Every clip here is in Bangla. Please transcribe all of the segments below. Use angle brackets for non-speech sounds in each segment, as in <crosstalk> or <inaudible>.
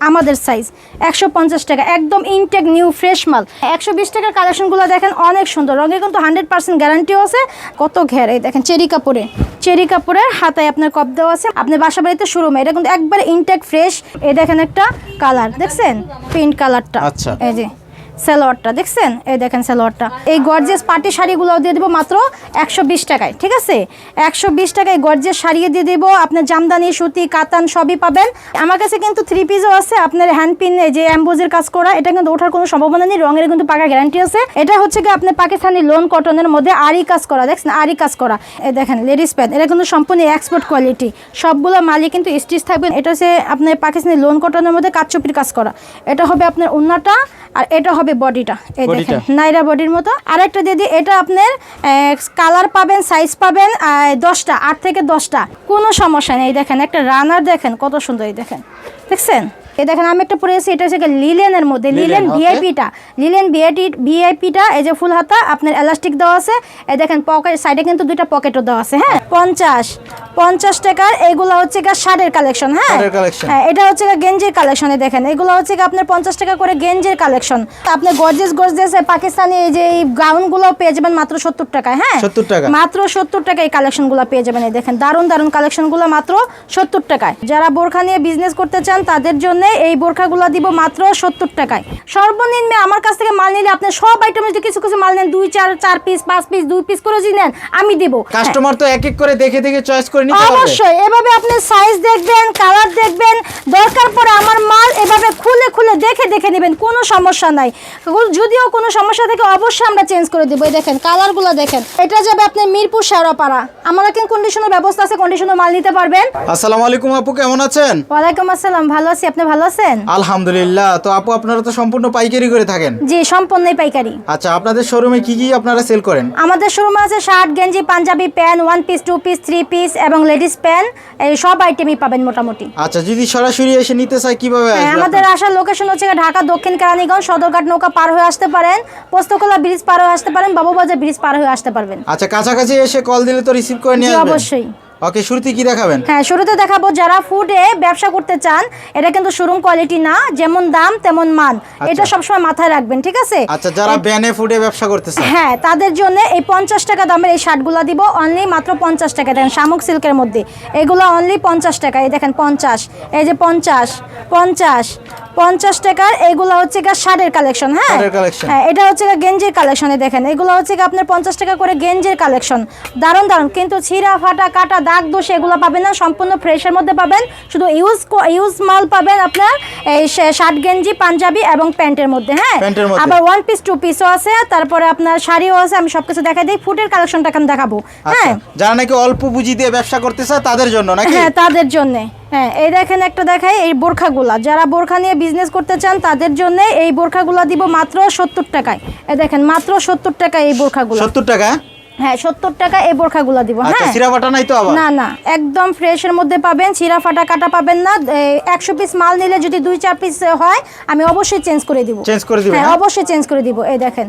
আমাদের সাইজ একশো পঞ্চাশ টাকা একদম ইনটেক নিউ ফ্রেশ মাল। একশো বিশ টাকার কালেকশনগুলো দেখেন অনেক সুন্দর রঙের কিন্তু হান্ড্রেড পার্সেন্ট গ্যারান্টিও আছে। কত ঘের এই দেখেন চেরি কাপড়ে। চেরি কাপড়ের হাতায় আপনার কপ দেওয়া আছে। আপনার বাসা বাড়িতে শুরু এটা কিন্তু একবারে ইনটেক ফ্রেশ এই দেখেন একটা কালার দেখছেন? পেন্ট কালারটা আচ্ছা। এই যে সালোয়ারটা, দেখছেন? এই দেখেন সালোয়ারটা। এই গর্জেস পার্টি শাড়িগুলো দিয়ে দেবো মাত্র একশো বিশ টাকায়, ঠিক আছে? একশো বিশ টাকায় গর্জেস শাড়িয়ে দিয়ে দেবো। আপনার জামদানি, সুতি, কাতান সবই পাবেন। আমার কাছে কিন্তু থ্রি পিসও আছে। আপনার হ্যান্ড পিন যে অ্যাম্বোজের কাজ করা, এটা কিন্তু ওঠার কোনো সম্ভাবনা নেই, রঙের কিন্তু পাকা গ্যারান্টি আছে। এটা হচ্ছে কি আপনার পাকিস্তানি লোন কটনের মধ্যে আরি কাজ করা, দেখছেন? আরি কাজ করা। এই দেখেন লেডিস প্যান্ট এটা কিন্তু সম্পূর্ণ এক্সপোর্ট কোয়ালিটি সবগুলো মালই কিন্তু স্টিচ থাকবেন এটা হচ্ছে আপনার পাকিস্তানি লোন কটনের মধ্যে কাচচুপির কাজ করা। এটা হবে আপনার উন্নাটা আর এটা হবে বডিটা। এই দেখেন নাইরা বডির মতো। আরেকটা দিদি এটা আপনার কালার পাবেন সাইজ পাবেন আহ, দশটা আট থেকে দশটা। কোনো সমস্যা নেই দেখেন একটা রানার দেখেন কত সুন্দর এই দেখেন। দেখছেন? এই দেখেন আমি একটা পরেছি এটা হচ্ছে লিলেনের মধ্যে লিলেন ভিআইপিটা লিলেন ভিআইপি ভিআইপিটা এই যে ফুল হাতা আপনার এলাস্টিক দেওয়া আছে। এই দেখেন পকেট সাইডে কিন্তু দুইটা পকেটও দেওয়া আছে হ্যাঁ? পঞ্চাশ। পঞ্চাশ টাকার এগুলো হচ্ছে গা শার্টের কালেকশন হ্যাঁ? হ্যাঁ এটা হচ্ছে গা গেঞ্জির কালেকশনে দেখেন। এগুলো হচ্ছে গা আপনার পঞ্চাশ টাকা করে গেঞ্জির কালেকশন আপনি গর্জেস গর্জেস পাকিস্তানি এই যে এই গাউনগুলো পেয়ে যাবেন মাত্র সত্তর টাকায় হ্যাঁ? 70 টাকা। মাত্র সত্তর টাকায় এই কালেকশনগুলো পেয়ে যাবেন এই দেখেন। দারুণ দারুণ কালেকশনগুলো মাত্র সত্তর টাকায়। যারা বোরখা নিয়ে বিজনেস করতে চান তাদের জন্য এই বোরখাগুলো দিব মাত্র সত্তর টাকায়। সর্বনিম্ন আমার কাছ থেকে মাল নিলে আপনি সব আইটেম যদি কিছু কিছু মাল নেন দুই চার চার পিস পাঁচ পিস দুই পিস করে যদি নেন আমি দিব। কাস্টমার তো এক এক করে দেখে দেখে চয়েস করে নিতে পারবে। অবশ্যই এভাবে আপনি সাইজ দেখবেন কালার দেখবেন দরকার পড়ে আমার মাল এভাবে খুলে খুলে দেখে দেখে নেবেন কোনো সমস্যা নাই। যদিও কোনো সমস্যা থেকে অবশ্যই আমরা চেঞ্জ করে দেবো। এই দেখেন কালারগুলো দেখেন। এটা যাবে আপনি মিরপুর শেওড়াপাড়া। আমরা কিন্তু কন্ডিশনের ব্যবস্থা আছে কন্ডিশনের মাল নিতে পারবেন। আসসালামু আলাইকুম আপু কেমন আছেন? ওয়ালাইকুম আসসালাম ভালো আছি। আপনি ভালো আছেন? আলহামদুলিল্লাহ। তো আপু আপনারা তো সম্পূর্ণ পাইকারি করে থাকেন? জি সম্পূর্ণই পাইকারি। আচ্ছা আপনাদের শোরুমে কি কি আপনারা সেল করেন? আমাদের শোরুমে আছে শার্ট গেঞ্জি panjabi pant one piece two piece three piece এবং লেডিস প্যান্ট এই সব আইটেমই পাবেন মোটামুটি। আচ্ছা যদি সরাসরি এসে নিতে চাই কীভাবে হ্যাঁ, আসবে আমাদের আসার লোকেশন হচ্ছে ঢাকা দক্ষিণ কেরানীগঞ্জ সদরঘাট নৌকা পার হয়ে আসতে পারেন পোস্তকলা ব্রিজ পার হয়ে আসতে পারেন বাবুবাজার ব্রিজ পার হয়ে আসতে পারবেন। আচ্ছা কাছাকাছি এসে কল দিলে তো রিসিভ করে নিয়ে আসবেন। অবশ্যই। ওকে শুরুতে কি দেখাবেন? হ্যাঁ শুরুতে দেখাবো যারা ফুডে ব্যবসা করতে চান এটা কিন্তু শোরুম কোয়ালিটি না যেমন দাম তেমন মান। এটা সবসময় মাথায় রাখবেন ঠিক আছে? আচ্ছা যারা ব্যানে ফুডে ব্যবসা করতেছে হ্যাঁ তাদের জন্য এই পঞ্চাশ টাকা দামের এই শার্টগুলো দিব অনলি মাত্র পঞ্চাশ টাকা। দেখেন শামুক সিল্কের মধ্যে। এগুলো অনলি পঞ্চাশ টাকা। এই দেখেন পঞ্চাশ। এই যে পঞ্চাশ পঞ্চাশ পঞ্চাশ টাকার এগুলো হচ্ছে গা শার্টের কালেকশন হ্যাঁ? হ্যাঁ এটা হচ্ছে গা গেঞ্জির কালেকশনে দেখেন। এগুলো হচ্ছে গা আপনার পঞ্চাশ টাকা করে গেঞ্জির কালেকশন দারুণ দারুণ। কিন্তু ছিঁড়া ফাটা কাটা দাগ দোষ এগুলো পাবেন না সম্পূর্ণ ফ্রেশের মধ্যে পাবেন। শুধু ইউজ ইউজ মাল পাবেন আপনার এই শার্ট গেঞ্জি পাঞ্জাবি এবং প্যান্টের মধ্যে হ্যাঁ। আবার ওয়ান পিস টু পিসও আছে তারপরে আপনার শাড়িও আছে আমি সবকিছু দেখাই দিই। ফুটের কালেকশনটা এখন দেখাবো আচ্ছা হ্যাঁ? যারা নাকি অল্প পুঁজি দিয়ে ব্যবসা করতে চায় তাদের জন্য নাকি? হ্যাঁ তাদের জন্য। হ্যাঁ এই দেখেন একটা দেখাই এই বোরখাগুলা। যারা বোরখা নিয়ে বিজনেস করতে চান তাদের জন্য এই বোরখাগুলা দিব মাত্র সত্তর টাকায়। এই দেখেন মাত্র সত্তর টাকায় এই বোরখাগুলো। সত্তর টাকা? হ্যাঁ সত্তর টাকা এই বোরখাগুলা দিব আচ্ছা হ্যাঁ। সিরা বাটা নাই তো আবার? না না একদম ফ্রেশের মধ্যে পাবেন ছিঁড়া ফাটা কাটা পাবেন না। একশো পিস মাল নিলে যদি দুই চার পিস হয় আমি অবশ্যই চেঞ্জ করে দিব। Change করে দিবেন, হ্যাঁ হ্যাঁ? অবশ্যই চেঞ্জ করে দিব। এই দেখেন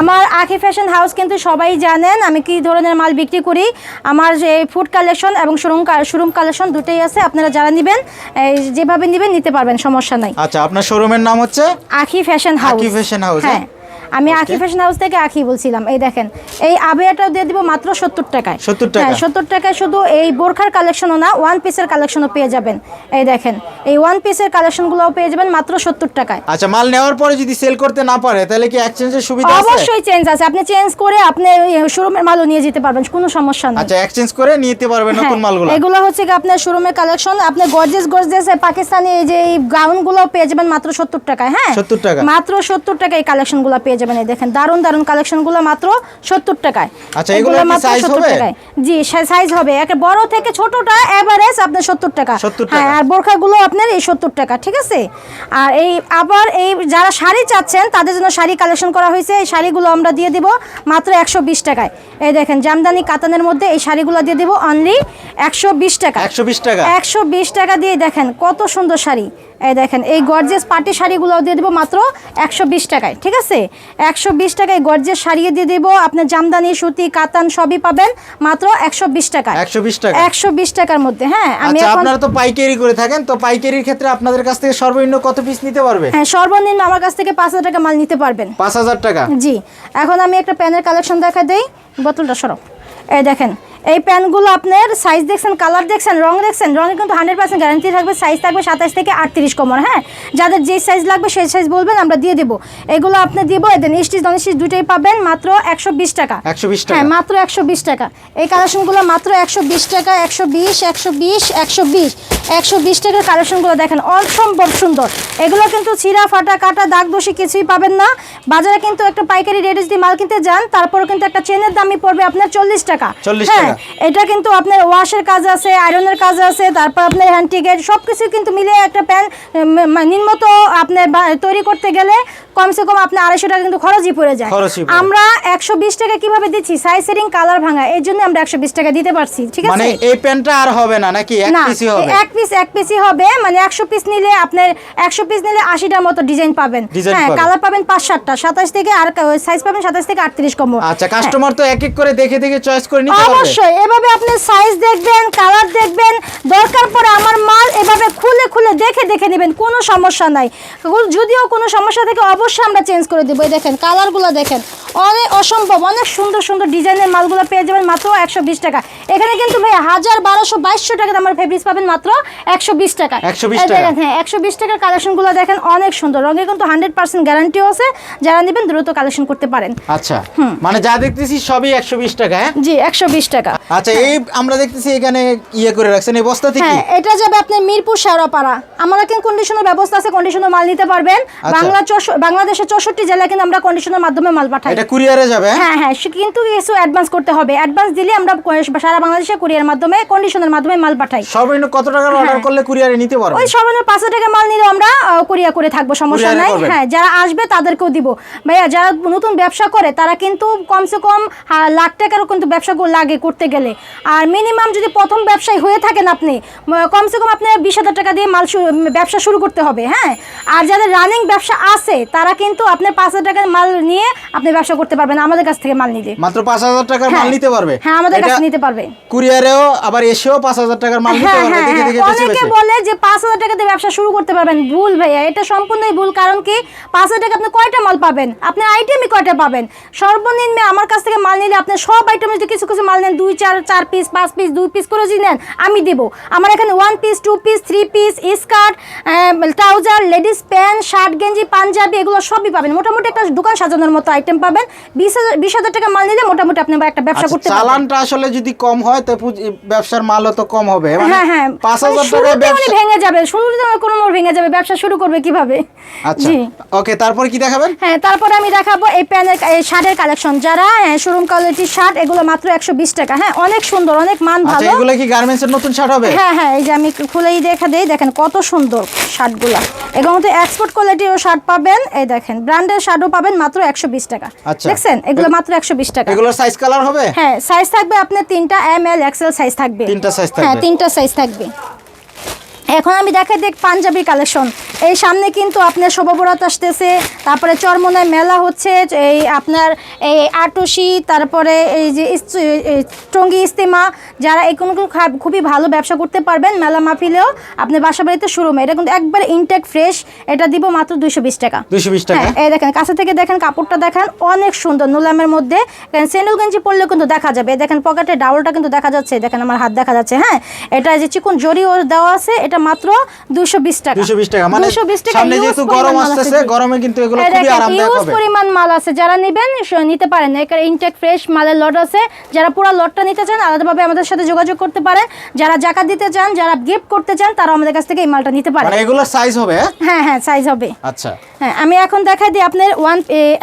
আমার আখি ফ্যাশন হাউস কিন্তু সবাই জানেন আমি কি ধরনের মাল বিক্রি করি। আমার যে ফুড কালেকশন এবং শোরুম শোরুম কালেকশন দুটোই আছে আপনারা যারা নেবেন যেভাবে নেবেন নিতে পারবেন সমস্যা নাই। আচ্ছা আপনার শোরুমের নাম হচ্ছে? Akhi fashion house Akhi Fashion House, হ্যাঁ। আমি আখি ফ্যাশন হাউস থেকে আখি বলছিলাম এই দেখেন এই আবেয়াটাও দিয়ে দিব মাত্র সত্তর টাকায়। 70 টাকা। হ্যাঁ সত্তর টাকায় শুধু এই বোরখার কালেকশনও না ওয়ান পিসের কালেকশনও পেয়ে যাবেন। এই দেখেন এই ওয়ান পিসের কালেকশনগুলোও পেয়ে যাবেন মাত্র সত্তর টাকায়। আচ্ছা মাল নেওয়ার পরে যদি সেল করতে না পারে তাহলে কি এক্সচেঞ্জের সুবিধা আছে? অবশ্যই চেঞ্জ আছে। আপনি চেঞ্জ করে আপনি শোরুমের মালও নিয়ে যেতে পারবেন কোনো সমস্যা নেই। আচ্ছা এক্সচেঞ্জ করে নিতে পারবে নতুন হ্যাঁ, মালগুলো। এগুলো হচ্ছে কি আপনার শোরুমের কালেকশন আপনি গর্জেস গর্জেস পাকিস্তানি এই যে এই গাউনগুলো পেয়ে যাবেন মাত্র সত্তর টাকায় হ্যাঁ? 70 টাকা। মাত্র সত্তর টাকায় এই কালেকশনগুলো পেয়ে যাবেন। এই দেখেন দারুণ দারুণ কালেকশনগুলো মাত্র সত্তর টাকায়। আচ্ছা, এগুলো মাত্র size 70 হবে? টাকায়। জি সাইজ হবে। একটা বড় থেকে ছোটটা এভারেজ আপনার সত্তর টাকা। হ্যাঁ আর বোরখাগুলো আপনার এই সত্তর টাকা ঠিক আছে? আর এই আবার এই যারা শাড়ি চাচ্ছেন তাদের জন্য শাড়ি কালেকশন করা হয়েছে। এই শাড়িগুলো আমরা দিয়ে দিব মাত্র একশো বিশ টাকায়। এই দেখেন জামদানি কাতানের মধ্যে এই শাড়িগুলো দিয়ে দিব অনলি একশো বিশ টাকা। একশো বিশ টাকা। একশো বিশ টাকা দিয়ে দেখেন কত সুন্দর শাড়ি। এই দেখেন এই গর্জেস পার্টি শাড়িগুলো দিয়ে দেবো মাত্র একশো বিশ টাকায় ঠিক আছে? একশো বিশ টাকায় গর্জের সারিয়ে দিয়ে দেবো আপনার জামদানি সুতি কাতান সবই পাবেন মাত্র একশো বিশ টাকায়। একশো টাকা? একশো বিশ টাকার মধ্যে হ্যাঁ আমি আচ্ছা আপনারা তো পাইকারি করে থাকেন তো পাইকারির ক্ষেত্রে আপনাদের কাছ থেকে সর্বনিম্ন কত পিস নিতে পারবে? হ্যাঁ সর্বনিম্ন আমার কাছ থেকে পাঁচ হাজার টাকা মাল নিতে পারবেন। পাঁচ হাজার টাকা? জি এখন আমি একটা প্যানের কালেকশন দেখা দেই বোতলটা সরো এই দেখেন এই প্যানগুলো আপনার সাইজ দেখছেন কালার দেখছেন রং দেখছেন রঙে কিন্তু হান্ড্রেড পার্সেন্ট গ্যারান্টি থাকবে সাইজ থাকবে সাতাশ থেকে আটত্রিশ কমর হ্যাঁ? যাদের যে সাইজ লাগবে সেই সাইজ বলবেন আমরা দিয়ে দেবো। এগুলো আপনি দিব এদের স্টিচ নন স্টিচ দুটোই পাবেন মাত্র একশো বিশ টাকা। একশো বিশ হ্যাঁ মাত্র একশো বিশ টাকা। এই কালেকশনগুলো মাত্র একশো বিশ টাকা একশো বিশ একশো বিশ একশো বিশ। একশো বিশ টাকার কালেকশনগুলো দেখেন অসম্ভব সুন্দর। এগুলো কিন্তু ছিঁড়া ফাটা কাটা দাগ দোষী কিছুই পাবেন না। বাজারে কিন্তু একটা পাইকারি রেট যদি মাল কিনতে যান তারপর কিন্তু একটা চেনের দামই পড়বে আপনার চল্লিশ টাকা। হ্যাঁ। এটা কিন্তু আপনার ওয়াশের কাজ আছে আয়রনের কাজ আছে তারপর আপনার হ্যান্ডিগেট সব কিছু কিন্তু মিলে একটা প্যান নিম্নত আপনার তৈরি করতে গেলে কমসে কম আপনার আড়াইশো টাকা কিন্তু খরচই পড়ে যায়। আমরা একশো বিশ টাকা কীভাবে দিচ্ছি? সাইজ সেটিং কালার ভাঙা এই জন্য আমরা একশো বিশ টাকা দিতে পারছি ঠিক মানে আছে? এই প্যান্টটা আর হবে না নাকি এক না পিসই হবে? এক পিস এক পিসই হবে মানে একশো পিস নিলে আপনার একশো পিস নিলে আশিটার মতো ডিজাইন পাবেন। হ্যাঁ কালার পাবেন পাঁচ সাতটা সাতাশ থেকে আর সাইজ পাবেন সাতাশ থেকে আটত্রিশ কম আচ্ছা কাস্টমার তো এক এক করে দেখে দেখে চয়েস করে নিতে পারবে। অবশ্যই। এভাবে আপনি সাইজ দেখবেন কালার দেখবেন দরকার পড়ে আমার মাল এভাবে খুলে খুলে দেখে দেখে নেবেন কোনো সমস্যা নাই। যদিও কোনো সমস্যা থেকে অবশ্যই আমরা চেঞ্জ করে দেবো। এই দেখেন কালারগুলো দেখেন অনেক অসম্ভব অনেক সুন্দর সুন্দর ডিজাইনের মালগুলো পেয়ে যাবেন মাত্র একশো বিশ টাকা। এখানে কিন্তু ভাই হাজার বারোশো বাইশশো টাকার আমার ফেব্রিক্স পাবেন মাত্র একশো বিশ টাকা। 120 এই টাকা। দেখেন, হ্যাঁ একশো বিশ টাকার কালেকশনগুলো দেখেন অনেক সুন্দর। রঙে কিন্তু হান্ড্রেড পার্সেন্ট গ্যারান্টিও আছে। যারা নেবেন দ্রুত কালেকশন করতে পারেন। আচ্ছা মানে যা দেখতেছি সবই একশো বিশ টাকা হ্যাঁ? জি একশো বিশ টাকা। আচ্ছা এই আমরা দেখতেছি এখানে ইয়ে করে রাখছেন এই বস্তা থেকে হ্যাঁ এটা যাবে আপনার মিরপুর শেওড়াপাড়া। আমরা কিন্তু কন্ডিশনের ব্যবস্থা আছে কন্ডিশনের মাল নিতে পারবেন। আচ্ছা। বাংলা বাংলাদেশের চৌষট্টি জেলায় কিন্তু আমরা কন্ডিশনের মাধ্যমে মাল পাঠাই। এটা কুরিয়ারে যাবে? হ্যাঁ? হ্যাঁ হ্যাঁ কিন্তু কিছু অ্যাডভান্স করতে হবে। অ্যাডভান্স দিলে আমরা সারা বাংলাদেশে কুরিয়ার মাধ্যমে কন্ডিশনের মাধ্যমে মাল পাঠাই। সর্বনিম্ন কত টাকার অর্ডার করলে কুরিয়ারে নিতে পারবে ওই সর্বনিম্ন পাঁচশো টাকা মাল নিলে আমরা কুরিয়া করে থাকব সমস্যা নাই। হ্যাঁ যারা আসবে তাদেরকেও দিব। ভাইয়া যারা নতুন ব্যবসা করে তারা কিন্তু কমসে কম লাখ টাকারও কিন্তু ব্যবসা লাগে করতে গেলে। আর মিনিমাম যদি প্রথম ব্যবসায়ী হয়ে থাকেন আপনি কমসে কম আপনি বিশ হাজার টাকা দিয়ে মাল ব্যবসা শুরু করতে হবে হ্যাঁ? আর যাদের রানিং ব্যবসা আছে তারা কিন্তু আপনার পাঁচ হাজার টাকার মাল নিয়ে আপনি ব্যবসা করতে পারবেন আমাদের কাছ থেকে মাল নিতে। মাত্র পাঁচ হাজার টাকার মাল হ্যাঁ। নিতে পারবে? হ্যাঁ আমাদের কাছে নিতে পারবে। কুরিয়ারেও আবার এসেও পাঁচ হাজার টাকার মাল নিতে হ্যাঁ পারবে হ্যাঁ হ্যাঁ। অনেকে বলে যে পাঁচ হাজার টাকা দিয়ে ব্যবসা শুরু করতে পারবেন ভুল ভাইয়া এটা সম্পূর্ণই ভুল কারণ কি? পাঁচ হাজার টাকা আপনি কয়টা মাল পাবেন? আপনি আইটেমই কয়টা পাবেন? সর্বনিম্ন আমার কাছ থেকে মাল নিলে আপনি সব আইটেম যদি কিছু কিছু মাল নেন দুই চার চার পিস পাঁচ পিস দুই পিস করে যদি নেন আমি দেব। আমার এখানে one piece two piece three piece skirt trouser ladies pant shirt গেঞ্জি পাঞ্জাবি এগুলো সবই পাবেন। মোটামুটি একটা দোকান সাজানোর মতো আইটেম পাবেন। বিশ হাজার বিশ হাজার টাকা মাল নিলে মোটামুটি আপনি একটা ব্যবসা আচ্ছা, করতে পারবেন। চালানটা আসলে যদি কম হয় তো ব্যবসার মালও তো কম হবে। মানে হ্যাঁ হ্যাঁ। পাঁচ মানে হাজার ব্যবসা ভেঙে যাবে। শুরুতে কোনো মোড় ভেঙে যাবে। ব্যবসা শুরু করবে কীভাবে? আচ্ছা জি। ওকে তারপর কি দেখাবেন? হ্যাঁ তারপরে আমি দেখাবো এই প্যানের শার্টের কালেকশন যারা শোরুম কোয়ালিটির শার্ট এগুলো মাত্র একশো বিশ টাকা। হ্যাঁ অনেক সুন্দর অনেক মান আচ্ছা ভালো। এগুলো কি গার্মেন্টসের নতুন শার্ট হবে? হ্যাঁ হ্যাঁ এই যে আমি খুলেই দেখা দেই দেখেন কত সুন্দর শার্টগুলো এগুলো তো এক্সপোর্ট কোয়ালিটিরও শার্ট পাবেন এই দেখেন ব্র্যান্ডের শার্টও পাবেন মাত্র একশো বিশ টাকা। আচ্ছা। দেখছেন? এগুলো মাত্র একশো বিশ টাকা। এগুলোর সাইজ কালার হবে? হ্যাঁ সাইজ থাকবে আপনার তিনটা এম এল এক্সেল সাইজ থাকবে। তিনটা সাইজ থাকবে। হ্যাঁ তিনটা সাইজ থাকবে। এখন আমি দেখাই দেখ পাঞ্জাবি কালেকশন। এই সামনে কিন্তু আপনার শোভাবরাত আসতেছে তারপরে চরমনায় মেলা হচ্ছে এই আপনার এই আটসি তারপরে এই যে টঙ্গি ইস্তেমা যারা এই কোনো খুবই ভালো ব্যবসা করতে পারবেন মেলা মাহফিলেও আপনার বাসা বাড়িতে শুরু এটা কিন্তু একবার ইনটেক ফ্রেশ এটা দিব মাত্র দুশো বিশ টাকা। দুইশো বিশ টাকা? হ্যাঁ এই দেখেন কাছে থেকে দেখেন কাপড়টা দেখেন অনেক সুন্দর নোলামের মধ্যে। স্যান্ডেল গেঞ্জি পরলেও কিন্তু দেখা যাবে। দেখেন পকেটে ডাউলটা কিন্তু দেখা যাচ্ছে দেখেন আমার হাত দেখা যাচ্ছে হ্যাঁ। এটা যে চিকন জরি ওর দেওয়া আছে এটা মাত্র টাকা। টাকা মানে 220 টাকা সামনে যেহেতু গরম মাল আছে, আসতেছে জি। গরমে কিন্তু এগুলো খুবই আরামদায়ক হবে। পরিমাণ মাল আছে। যারা নেবেন নিতে পারেন। ইনটেক ফ্রেশ মালের লট আছে। যারা পুরো লটটা নিতে চান আলাদাভাবে আমাদের সাথে যোগাযোগ করতে পারেন। যারা জাকাত দিতে চান যারা গিফট করতে চান তারা আমাদের কাছ থেকে এই মালটা নিতে পারেন। মানে সাইজ হবে হ্যাঁ? হ্যাঁ হ্যাঁ সাইজ হবে। আচ্ছা। হ্যাঁ আমি এখন দেখাই দিই আপনার ওয়ান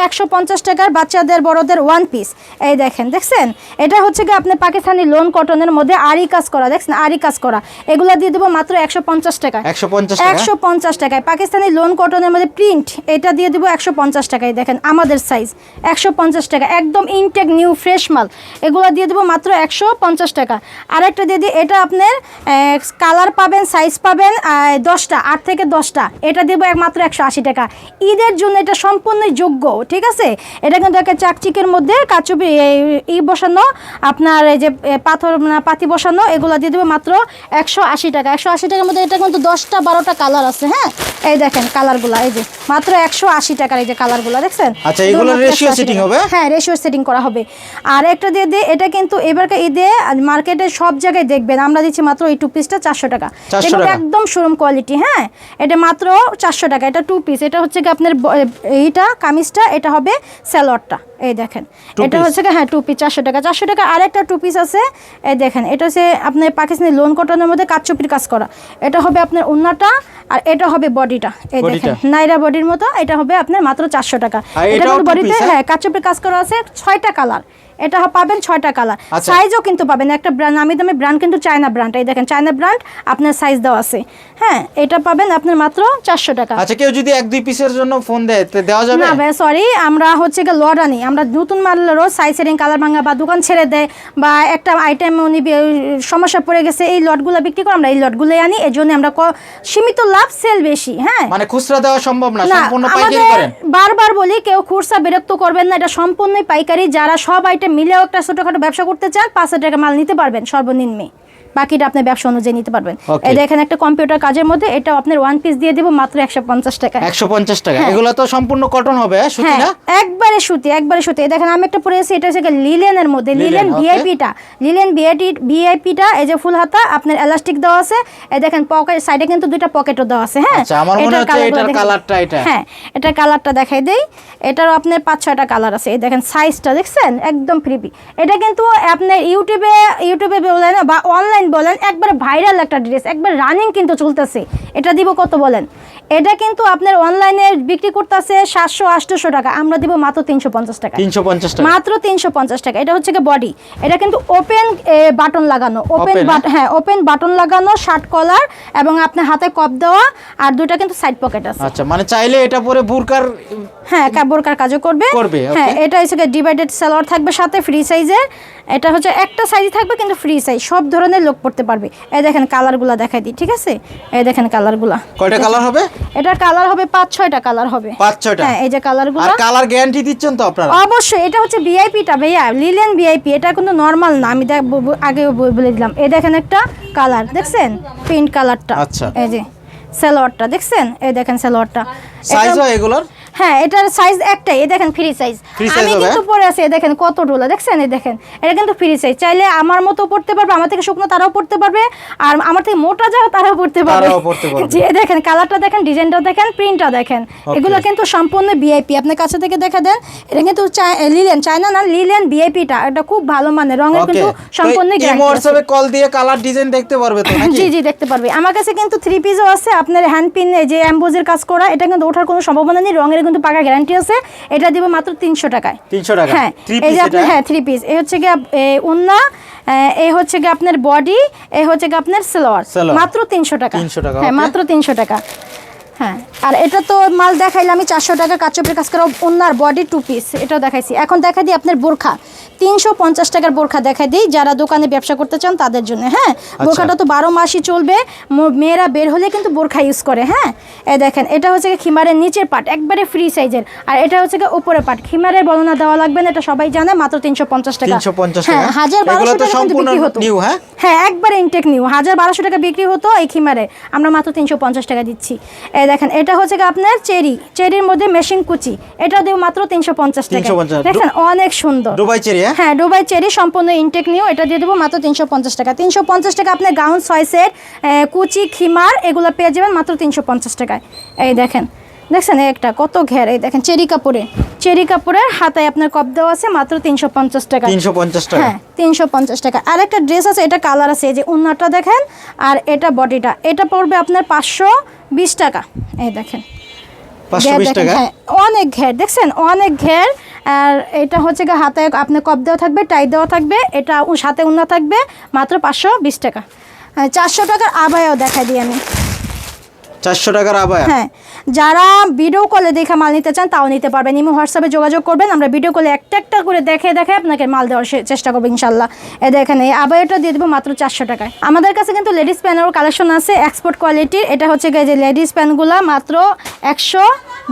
একশো পঞ্চাশ টাকার বাচ্চাদের বড়দের ওয়ান পিস এই দেখেন দেখছেন? এটা হচ্ছে কি আপনার পাকিস্তানি লোন কটনের মধ্যে আরি কাজ করা দেখছেন? আরি কাজ করা। এগুলো দিয়ে দেবো মাত্র একশো পঞ্চাশ টাকা। একশো পঞ্চাশ টাকায়। পাকিস্তানি লোন কটনের মধ্যে প্রিন্ট এটা দিয়ে দেবো একশো পঞ্চাশ টাকায়। দেখেন আমাদের সাইজ একশো পঞ্চাশ টাকা। একদম ইনটেক নিউ ফ্রেশ মাল। এগুলো দিয়ে দেবো মাত্র একশো পঞ্চাশ টাকা। আরেকটা দিয়ে দিই এটা আপনার কালার পাবেন সাইজ পাবেন দশটা আট থেকে দশটা। এটা দেবো এক মাত্র একশো আশি টাকা। ঈদের জন্য এটা সম্পূর্ণ যোগ্য ঠিক আছে? এটা কিন্তু একটা চাকচিকের মধ্যে কাচুপি ই বসানো আপনার এই যে পাথর পাতি বসানো এগুলো দিয়ে দেবো মাত্র একশো আশি টাকা। একশো আশি টাকার মধ্যে এটা কিন্তু দশটা বারোটা কালার আছে হ্যাঁ? এই দেখেন কালারগুলো এই যে মাত্র একশো আশি টাকার এই যে কালারগুলো দেখছেন? আচ্ছা, এগুলো মাত্র ratio 180 setting টাকা। হবে? হ্যাঁ রেশিও সেটিং করা হবে। আর একটা দিয়ে দিয়ে এটা কিন্তু এবারকার ঈদে মার্কেটে সব জায়গায় দেখবেন। আমরা দিচ্ছি মাত্র এই টু পিসটা চারশো টাকা। এগুলো একদম শোরুম কোয়ালিটি হ্যাঁ? এটা মাত্র চারশো টাকা। এটা টু পিস এটা হচ্ছে কি আপনার এইটা কামিজটা এটা হবে স্যালোয়ারটা এই দেখেন। এটা হচ্ছে হ্যাঁ টু পিস চারশো টাকা। চারশো টাকা আরেকটা টু পিস আছে। এই দেখেন এটা হচ্ছে আপনার পাকিস্তানি লোন কটনের মধ্যে কাচচুপির কাজ করা। এটা হবে আপনার উন্নাটা আর এটা হবে বডিটা। এই দেখেন নাইরা বডির মতো এটা হবে আপনার মাত্র চারশো টাকা। এটা বডিতে হ্যাঁ? হ্যাঁ কাচচুপির কাজ করা আছে ছয়টা কালার এটা পাবেন ছয়টা কালার। আচ্ছা। সাইজও কিন্তু পাবেন। একটা ব্র্যান্ড আমি দামি ব্র্যান্ড কিন্তু চায়না ব্র্যান্ড এই দেখেন চায়না ব্র্যান্ড আপনার সাইজ দেওয়া আছে। হ্যাঁ এটা পাবেন আপনার মাত্র চারশো টাকা। আচ্ছা কেউ যদি এক দুই পিসের জন্য ফোন দেয় দেওয়া যাবে? না ভাই সরি আমরা হচ্ছে গিয়ে লড আনি আমরা নতুন মালেরও সাইজ সেটিং কালার ভাঙা বা দোকান ছেড়ে দেয় বা একটা আইটেম উনি সমস্যা পড়ে গেছে এই লটগুলো বিক্রি করে আমরা এই লটগুলোই আনি। এই জন্য আমরা সীমিত লাভ সেল বেশি হ্যাঁ। মানে খুচরা দেওয়া সম্ভব না সম্পূর্ণ পাইকারি করেন? বারবার বলি কেউ খুরসা বিরক্ত করবেন না এটা সম্পূর্ণই পাইকারি। যারা সব আইটেম মিলেও একটা ছোটোখাটো ব্যবসা করতে চান পাঁচ হাজার টাকা মাল নিতে পারবেন সর্বনিম্নে। বাকিটা আপনি ব্যবসা অনুযায়ী নিতে পারবেন. এই দেখেন একটা কম্পিউটার কাজের মধ্যে এটা আপনার ওয়ান পিস দিয়ে দিব মাত্র একশো পঞ্চাশ টাকা। একশো পঞ্চাশ টাকা। এগুলো তো সম্পূর্ণ কটন হবে হ্যাঁ? সুতি হ্যাঁ না? একবারে সুতি একবারে সুতি। দেখেন আমি একটা পরে আছি এটা হচ্ছে লিলেনের মধ্যে লিলেন, ভিআইপিটা লিলেন ভিআইপি ভিআইপিটা এই যে ফুল হাতা আপনার এলাস্টিক দেওয়া আছে। এই দেখেন পকেট সাইডে কিন্তু দুইটা পকেটও দেওয়া আছে হ্যাঁ। আচ্ছা, আমার মনে হচ্ছে এটার colourটা এটা। হ্যাঁ এটার কালারটা দেখাই দেই। এটারও আপনার পাঁচ ছয়টা কালার আছে। এই দেখেন সাইজটা দেখছেন? একদম ফ্রিবি এটা কিন্তু আপনার ইউটিউবে ইউটিউবে বলে না বা অনলাইন বলেন একবার ভাইরাল একটা ড্রেস একবার রানিং কিন্তু চলতেছে। এটা দিব কত বলেন? এটা কিন্তু আপনার অনলাইনে বিক্রি করতেছে সাতশো আটশোশো টাকা। আমরা দিব মাত্র তিনশো পঞ্চাশ টাকা। তিনশো পঞ্চাশ মাত্র তিনশো পঞ্চাশ টাকা। এটা হচ্ছে বডি এটা কিন্তু ওপেন বাটন লাগানো। ওপেন হ্যাঁ? হ্যাঁ ওপেন বাটন লাগানো শার্ট কলার এবং আপনার হাতে কপ দেওয়া আর দুটা কিন্তু সাইড পকেট আছে। আচ্ছা মানে চাইলে এটা পরে বুরকার হ্যাঁ বোরকার কাজও করবে। করবে, হ্যাঁ এটা হচ্ছে ডিভাইডেড সালোয়ার থাকবে সাথে ফ্রি সাইজের এটা হচ্ছে একটা সাইজ থাকবে কিন্তু ফ্রি সাইজ সব ধরনের লোক পড়তে পারবে। এই দেখেন কালারগুলো দেখাই দিই ঠিক আছে? এই দেখেন কালারগুলো। কয়টা কালার হবে? এটার কালার হবে পাঁচ ছয়টা কালার হবে। পাঁচ ছয়টা? হ্যাঁ এই যে কালারগুলো। আর কালার গ্যারান্টি দিচ্ছেন তো আপনারা? অবশ্যই এটা হচ্ছে ভিআইপিটা ভাইয়া লিলেন ভিআইপি এটা কিন্তু নর্মাল না আমি আগে বলে দিলাম। এই দেখেন একটা কালার দেখছেন? প্রিন্ট কালারটা। আচ্ছা। এই যে সালোয়ারটা দেখছেন? এই দেখেন সালোয়ারটা। সাইজ হয় এগুলোর? হ্যাঁ এটার সাইজ একটাই। এই দেখেন ফ্রি সাইজ আমি কিন্তু পরে আছি দেখেন কত ডোলা দেখছেন? এই দেখেন এটা কিন্তু ফ্রি সাইজ চাইলে আমার মতো পড়তে পারবে আমার থেকে শুকনো তারাও পড়তে পারবে আর আমার থেকে মোটা যারা তারাও পড়তে পারবে। তারাও পড়তে পারবে। <laughs> যে দেখেন কালারটা দেখেন ডিজাইনটা দেখেন প্রিন্টটা দেখেন। এগুলো কিন্তু সম্পূর্ণ ভিআইপি আপনার কাছে থেকে দেখা দেন এটা কিন্তু লিলেন চায়না না লিলেন ভিআইপিটা এটা খুব ভালো মানে রঙের কিন্তু সম্পূর্ণ। হোয়াটসঅ্যাপে কল দিয়ে কালার ডিজাইন দেখতে পারবে তো <laughs> নাকি? জি জি দেখতে পারবে। আমার কাছে কিন্তু থ্রি পিসও আছে আপনার হ্যান্ড পিন যে অ্যাম্বোজের কাজ করা এটা কিন্তু ওঠার কোনো সম্ভাবনা নেই রঙের কিন্তু পাকা গ্যারান্টি আছে এটা দিব মাত্র তিনশো টাকায়। 300 টাকা? হ্যাঁ এই যে আপনার হ্যাঁ থ্রি পিস এই হচ্ছে গিয়ে উন্না এই হচ্ছে গিয়ে আপনার বডি এ হচ্ছে গিয়ে আপনার সেলোয়ার। মাত্র তিনশো টাকা। 300 টাকা, হ্যাঁ মাত্র তিনশো টাকা। হ্যাঁ আর এটা তো মাল দেখাইলে আমি চারশো টাকা কাচপের কাজ করা ওনার বডি টু পিস এটাও দেখাইছি। এখন দেখা দিই আপনার বোরখা। তিনশো পঞ্চাশ টাকার বোরখা দেখাই দিই যারা দোকানে ব্যবসা করতে চান তাদের জন্য হ্যাঁ? আচ্ছা। বোরখাটা তো বারো মাসই চলবে মেয়েরা বের হলে কিন্তু বোরখা ইউজ করে হ্যাঁ? এই দেখেন এটা হচ্ছে খিমারের নিচের পাট একবারে ফ্রি সাইজের আর এটা হচ্ছে গিয়ে উপরের পাট খিমারের বর্ণনা দেওয়া লাগবে না এটা সবাই জানে মাত্র তিনশো পঞ্চাশ টাকা। হ্যাঁ হাজার বারোশো টাকা কিন্তু বিক্রি হতো। হ্যাঁ? হ্যাঁ একবার ইনটেক নিউ হাজার বারোশো টাকা বিক্রি হতো এই খিমারে। আমরা মাত্র তিনশো পঞ্চাশ টাকা দিচ্ছি। এই দেখেন এটা হচ্ছে গিয়ে আপনার চেরি। চেরির মধ্যে মেশিন কুচি। এটা দেবো মাত্র তিনশো পঞ্চাশ টাকা। দেখেন অনেক সুন্দর। দুবাই চেরি হ্যাঁ? হ্যাঁ ডুবাই চেরি সম্পূর্ণ ইনটেক নিউ এটা দিয়ে দেবো মাত্র তিনশো পঞ্চাশ টাকা। তিনশো পঞ্চাশ টাকা আপনার গাউন ছয় সেট কুচি খিমার এগুলো পেয়ে যাবেন মাত্র তিনশো পঞ্চাশ টাকায়। এই দেখেন দেখছেন একটা কত ঘের। এই দেখেন চেরি কাপড়ে। চেরি কাপড়ের হাতায় আপনার কপ দেওয়া আছে মাত্র তিনশো পঞ্চাশ টাকা। তিনশো পঞ্চাশ টাকা। হ্যাঁ তিনশো পঞ্চাশ টাকা। আর একটা ড্রেস আছে এটা কালার আছে। এই যে উন্নাটা দেখেন আর এটা বডিটা এটা পড়বে আপনার পাঁচশো বিশ টাকা। এই দেখেন। হ্যাঁ, অনেক ঘের দেখছেন? অনেক ঘের আর এটা হচ্ছে গিয়ে হাতে আপনি কপ দেওয়া থাকবে টাই দেওয়া থাকবে এটা সাথে উন্না থাকবে মাত্র পাঁচশো বিশ টাকা। চারশো টাকার আবায়ও দেখা দিই আমি। চারশো টাকার আবায়া। হ্যাঁ যারা ভিডিও কলে দেখে মাল নিতে চান, তাও নিতে পারবেন। ইমো হোয়াটসঅ্যাপে যোগাযোগ করবেন। আমরা ভিডিও কলে একটা একটা করে দেখে দেখে আপনাকে মাল দেওয়ার চেষ্টা করব, ইনশাল্লাহ। এ দেখেন, এই আবায়াটা দিয়ে দেবো মাত্র চারশো টাকায়। আমাদের কাছে কিন্তু লেডিস প্যানেরও কালেকশন আছে এক্সপোর্ট কোয়ালিটির এটা হচ্ছে গিয়ে যে লেডিস প্যানগুলো মাত্র একশো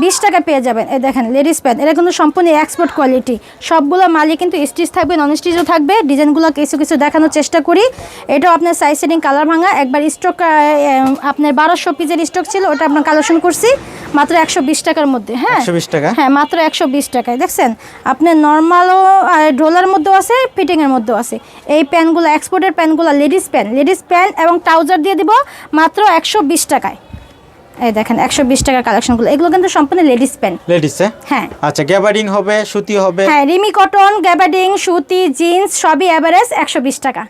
বিশ টাকা পেয়ে যাবেন। এই দেখেন লেডিস প্যান্ট এটা কিন্তু সম্পূর্ণ এক্সপোর্ট কোয়ালিটি সবগুলো মালই কিন্তু স্টিচ থাকবে নন স্টিচও থাকবে। ডিজাইনগুলো কিছু কিছু দেখানোর চেষ্টা করি। এটাও আপনার সাইজ সেটিং কালার ভাঙা। একবার স্টক আপনার বারোশো পিসের স্টক ছিল ওটা আপনার কালেকশন করছি। মাত্র একশো বিশ টাকার মধ্যে হ্যাঁ? 120 টাকা? হ্যাঁ মাত্র একশো বিশ টাকায়। দেখছেন আপনার নর্মালও ডোলার মধ্যেও আছে ফিটিংয়ের মধ্যেও আছে। এই প্যান্টগুলো এক্সপোর্টের প্যান্টগুলো লেডিস প্যান্ট লেডিস প্যান্ট এবং ট্রাউজার দিয়ে দিব মাত্র একশো বিশ টাকায়। এই দেখেন একশো বিশ টাকার কালেকশনগুলো এগুলো কিন্তু সম্পূর্ণ লেডিস প্যান্ট লেডিস হ্যাঁ। আচ্ছা গ্যাবারিং হবে সুতি হবে? হ্যাঁ রিমি কটন গ্যাবার্ডিং সুতি জিন্স সবই একশো বিশ টাকা।